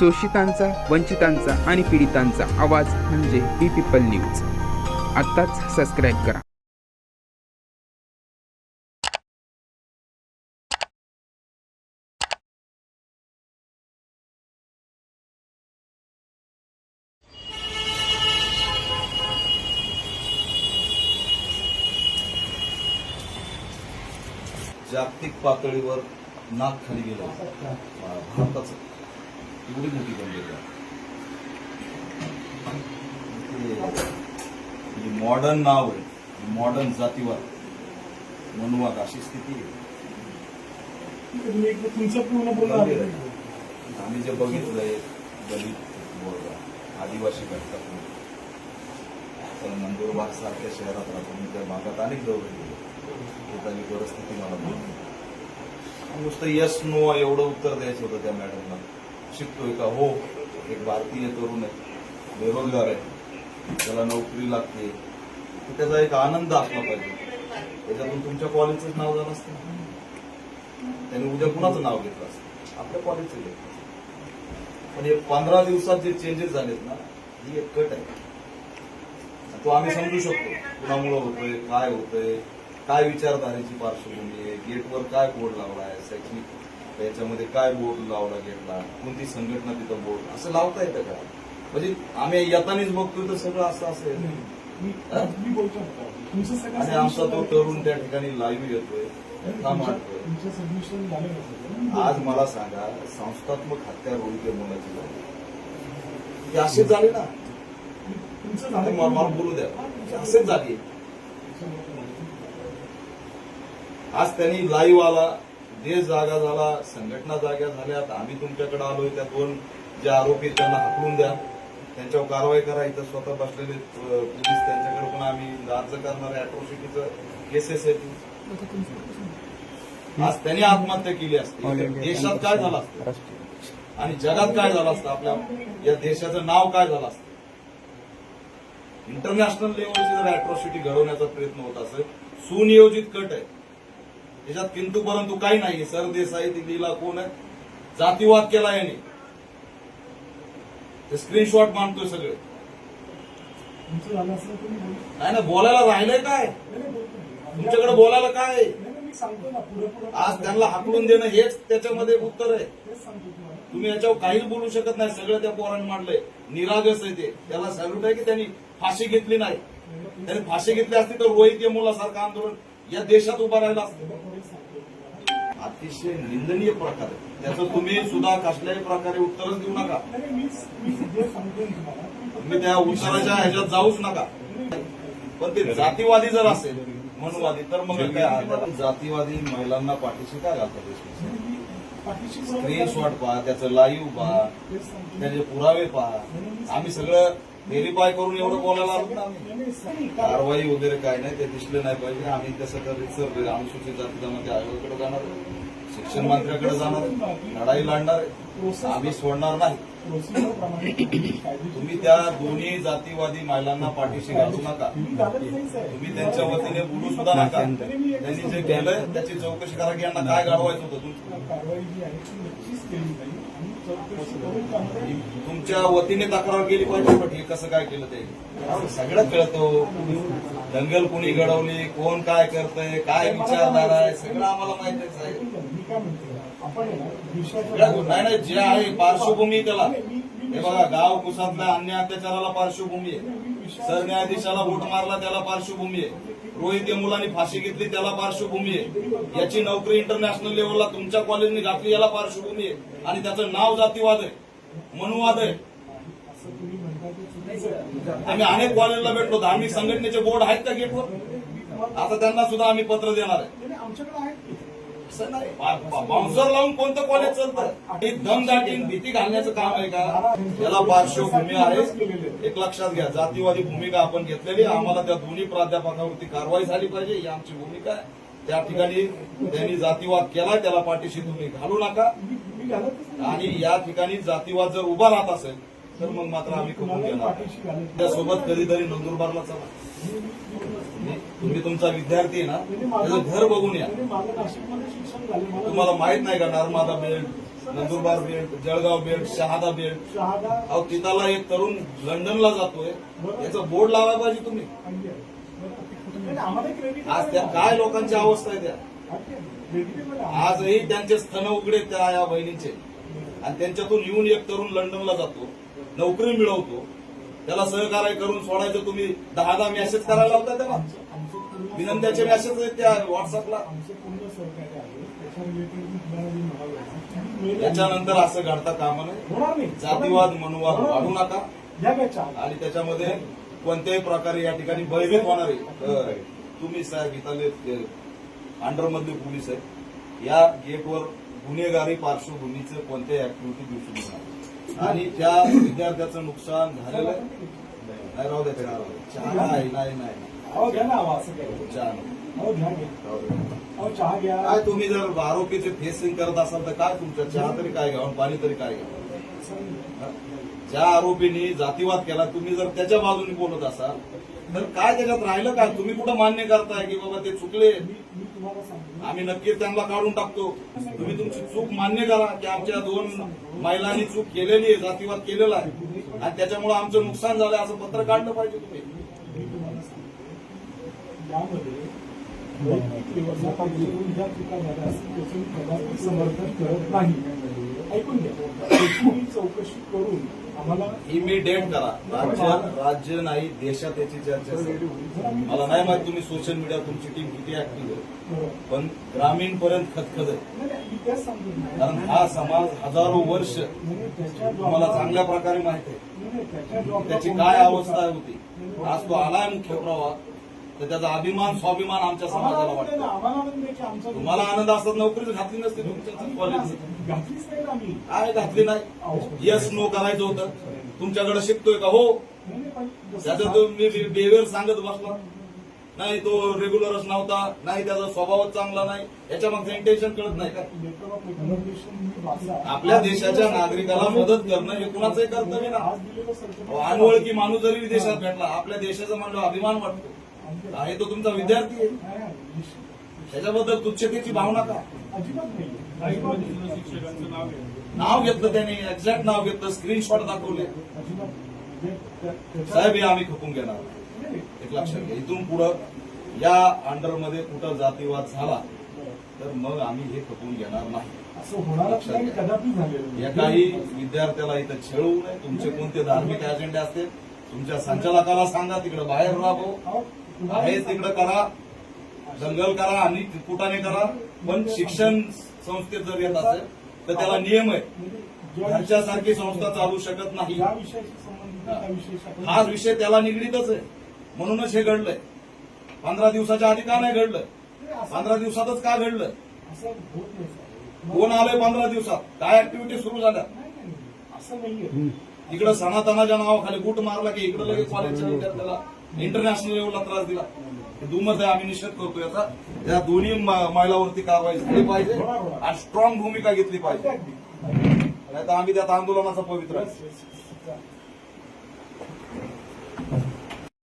शोषितांचा वंचितांचा आणि पीडितांचा आवाज म्हणजे बी पीपल न्यूज आत्ताच सबस्क्राईब करा. जागतिक पातळीवर नाक खाली गेलं. भारताचं. एवढी मोठी आहे मॉडर्न नाव आहे मॉडर्न जातीवाद मनुवाद अशी स्थिती आहे तुमचं पूर्ण. आहे. आम्ही जे बघितलंय दलित वर्ग आदिवासी घटकातून तर नंदुरबार सारख्या शहरात राहतो मी त्या भागात अनेक दौरे गेले त्याची परिस्थिती मला माहिती. नुसतं यस नो एवढं उत्तर द्यायचं होतं त्या मॅडमला शिकतोय का? हो. एक भारतीय तरुण आहे. बेरोजगार आहे. त्याला नोकरी लागते. तर त्याचा एक आनंद असला पाहिजे. त्याच्यातून तुमच्या कॉलेजचंच नाव झालं असतं. त्याने उद्या कुणाचं नाव घेतलं असतं? आपल्या कॉलेजचं घेतलं असतं. पण हे पंधरा दिवसात जे चेंजेस झालेत ना ही एक कट आहे. तो आम्ही समजू शकतो. कुणामुळं होतोय काय होतंय काय विचारधारेची पार्श्वभूमी आहे गेटवर काय बोर्ड लावलाय शैक्षणिक याच्यामध्ये काय बोर्ड लावला गेटला कोणती संघटना तिथं बोर्ड असं लावता येतं का? म्हणजे आम्ही येतानीच बघतोय तर सगळं असं असेल. मी मी बोलतो होतो. तुमचं सगळं आणि आमचा तो तरुण त्या ठिकाणी लाईव्ह येतोय? आज मला सांगा संस्थात्मक हत्या होईल त्या मुलाची झाली. असेच झाले ना? मला बोलू द्या. असेच झाले. आज त्यांनी लाईव्ह आला देश जागा झाला संघटना जाग्या झाल्यात आम्ही तुमच्याकडे आलोय त्या दोन जे आरोपी त्यांना हाकलून द्या. त्यांच्यावर कारवाई करा. इथं स्वतः बसलेले पोलीस त्यांच्याकडे पण आम्ही अर्ज करणार आहे. अट्रॉसिटीचं केसेस आहेत आज त्यांनी आत्महत्या केली असते. देशात काय झालं असतं? आणि जगात काय झालं असतं? आपल्या या देशाचं नाव काय झालं असतं? इंटरनॅशनल लेवलची जर अॅट्रॉसिटी घडवण्याचा प्रयत्न होत असेल सुनियोजित कट आहे. त्याच्यात किंतु परंतु काही नाही सरदेसाई दिल्लीला कोण आहे? जातीवाद केला याने. ते स्क्रीनशॉट मानतोय सगळे. नाही ना बोलायला राहिलंय काय? तुमच्याकडे बोलायला काय? आज त्यांना हाकलून देणं हेच त्याच्यामध्ये उत्तर आहे. तुम्ही याच्यावर काहीच बोलू शकत नाही. सगळं त्या पोरांनी मांडलंय. निरागस आहे ते. त्याला सॅल्यूट आहे की त्यांनी फाशी घेतली नाही? त्यांनी फाशी घेतली असती तर रोहित मुलासारखं आंदोलन या देशात उभा राहिला असतं. अतिशय निंदनीय प्रकार आहे. त्याचं तुम्ही सुद्धा कसल्याही प्रकारे उत्तरच देऊ नका. तुम्ही त्या उत्तराच्या ह्याच्यात जाऊच नका. पण ते जातीवादी जर असेल मनुवादी तर मग? जातीवादी महिलांना पाठीशी काय घालतात? स्क्रीनशॉट पहा त्याचं लाईव्ह पहा त्याचे पुरावे पहा. आम्ही सगळं व्हेरीफाय करून एवढं बोलायला कारवाई वगैरे काय नाही ते दिसलं नाही पाहिजे. आम्ही तसं तर सर अनुसूचित जाती जमाती आयोगाकडे जाणार शिक्षण मंत्र्याकडे जाणार लढाई लढणार आम्ही सोडणार नाही. तुम्ही त्या दोन्ही जातीवादी महिलांना पाठीशी घालू नका. तुम्ही त्यांच्या वतीने बोलू सुद्धा नका. त्यांनी जे केलंय त्याची चौकशी करा की यांना काय घडवायचं होतं तुमचं. तुमच्या वतीने तक्रार केली पाहिजे पण हे कसं काय केलं ते? सगळं कळतो. दंगल कोणी घडवली कोण काय करतंय काय विचारणार आहे सगळं आम्हाला माहितीच आहे. नाही नाही जे आहे पार्श्वभूमी त्याला. हे बघा गाव कुसातल्या अन्य अत्याचाराला पार्श्वभूमी आहे. सरन्यायाधीशाला वोट मारला त्याला पार्श्वभूमी आहे. रोहित या मुलांनी फाशी घेतली त्याला पार्श्वभूमी आहे. याची नोकरी इंटरनॅशनल लेवलला तुमच्या कॉलेजने घातली याला पार्श्वभूमी आहे. आणि त्याचं नाव जातीवाद आहे. मनुवाद आहे. आहे. आम्ही अनेक कॉलेजला भेटलो धार्मिक संघटनेचे बोर्ड आहेत का गेटवर आता त्यांना सुद्धा आम्ही पत्र देणार आहे. बाउन्सर लावून कोणतं कॉलेज चालतं? हे दमदाटी भीती घालण्याचं काम आहे का? याला पार्श्वभूमी आहे. एक लक्षात घ्या जातीवादी भूमिका आपण घेतलेली आम्हाला त्या दोन्ही प्राध्यापकावरती कारवाई झाली पाहिजे. ही आमची भूमिका आहे. त्या ठिकाणी त्यांनी जातीवाद केला त्याला पाठीशी तुम्ही घालू नका. आणि या ठिकाणी जातीवाद जर उभा राहत असेल तर मग मात्र आम्ही कुणालाही घेणार. त्यासोबत कधीतरी नंदुरबारला चला. तुम्ही तुमचा विद्यार्थी आहे ना त्याचं घर बघून या. तुम्हाला माहीत नाही का Narmada belt Nandurbar belt Jalgaon belt Shahada belt? Shahada. अहो तिथला एक तरुण लंडनला जातोय. याचा बोर्ड लावायला पाहिजे तुम्ही. आज त्या काय लोकांची अवस्था आहे त्या? आजही त्यांचे स्तन उघडे त्या या बहिणींचे. आणि त्यांच्यातून येऊन एक तरुण लंडनला जातो. नोकरी मिळवतो. त्याला सहकार्य करून सोडायचं तुम्ही दहा दहा मेसेज करायला लावता त्याला? विनंत्याचे मेसेज आहेत त्या व्हॉट्सअपला आमचं पूर्ण सहकार्य आहे. त्याच्या रिलेटेड मी तुम्हाला जे म्हणालो याच्यानंतर असं घडता कामा नये नाही. जातीवाद मनुवाद वाढू. नका. आणि त्याच्यामध्ये कोणत्याही प्रकारे या ठिकाणी भयभीत होणारे अ, तुम्ही साहेब इथले अंडर मधले पोलीस आहेत. या गेटवर गुन्हेगारी पार्श्वभूमीचं कोणत्याही ऍक्टिव्हिटी दिसू नका आणि त्या विद्यार्थ्याचं नुकसान झालेलं आहे. नाही राहू द्या त्याला राहू. चहा नाही नाही घ्या ना असं काय चहा घ्या घ्या चहा घ्या. तुम्ही जर आरोपीचे फेसिंग करत असाल तर काय तुमच्या चहा तरी काय घ्यावं पाणी तरी काय घ्यावं ज्या आरोपींनी जातीवाद केला तुम्ही जर त्याच्या बाजूने बोलत असाल तर काय त्याच्यात राहिलं काय तुम्ही कुठं मान्य करताय की बाबा ते चुकले? आम्ही नक्कीच त्यांना काढून टाकतो. तुम्ही तुमची चूक मान्य करा की आमच्या दोन महिलांनी चूक केलेली आहे जातीवाद केलेला आहे. आणि त्याच्यामुळे आमचं नुकसान झालं असं पत्र काढलं पाहिजे तुम्ही. समर्थन करत नाही. ऐकून घ्या. चौकशी करून आम्हाला इमिडिएट करा. राज्यात राज्य नाही देशात याची चर्चा असेल. मला नाही माहीत तुम्ही सोशल मीडिया तुमची टीम किती ऍक्टिव्ह आहे. पण ग्रामीण पर्यंत खतखत आहे. कारण हा समाज हजारो वर्ष तुम्हाला चांगल्या प्रकारे माहिती आहे. त्याची काय अवस्था होती? आज तो आलाय मुख्य प्रवाह. तर त्याचा अभिमान स्वाभिमान आमच्या समाजाला वाटतो. तुम्हाला आनंद असतात नोकरीच घातली नसती तुमच्या काय घातली नाही? यस नो करायचं होतं. तुमच्याकडे शिकतोय का? हो. त्याचं तुम्ही बिहेवियर सांगत बसला. नाही तो रेग्युलरच नव्हता. नाही त्याचा स्वभावच चांगला नाही. याच्या मागचं इंटेन्शन कळत नाही का? मी. आपल्या देशाच्या नागरिकाला मदत करणं हे कुणाचंही कर्तव्य ना अनोळखी माणूस जरी विदेशात भेटला आपल्या देशाचा म्हणलं अभिमान वाटतो. आहे तो तुमचा विद्यार्थी आहे. त्याच्याबद्दल तुच्छतेची भावना का अजिबात नाही अजिबात नाही. शिक्षकांचं नाव आहे. नाव घेतलं त्याने एक्झॅक्ट नाव घेतलं स्क्रीनशॉट दाखवले. साहेब हे आम्ही खपून घेणार. एक लक्षात घ्या इथून पुढं या अंडरमध्ये कुठं जातीवाद झाला तर मग आम्ही हे खपून घेणार नाही. असं कदापि झालेलं नाही. एकाही विद्यार्थ्याला इथं छेळू नये तुमचे कोणते धार्मिक अजेंडे असतील तुमच्या संचालकाला सांगा तिकडे बाहेर राबव आहे तिकडे करा दंगल करा आणि कुटाने करा. पण शिक्षण संस्थेत जर येत असेल तर त्याला नियम आहे घरच्यासारखी संस्था चालू शकत नाही. हाच विषय त्याला निगडीतच आहे. म्हणूनच हे घडलंय. पंधरा दिवसाच्या आधी का नाही घडलं? नाही, पंधरा दिवसातच का घडलं? असं होत नाही साहेब. कोण आलंय पंधरा दिवसात? काय ऍक्टिव्हिटी सुरू झाल्या? नाही, नाही, नाही. असं नाहीये. इकडं सनातनाच्या नावाखाली गुट मारला की इकडे लगेच कॉलेजच्या विद्यार्थ्याला इंटरनॅशनल लेवलला त्रास दिला. दुमत आहे आम्ही निषेध करतो याचा. या दोन्ही महिलावरती कारवाई झाली पाहिजे आणि स्ट्रॉंग भूमिका घेतली पाहिजे. नाही तर आम्ही त्यात आंदोलनाचा पवित्र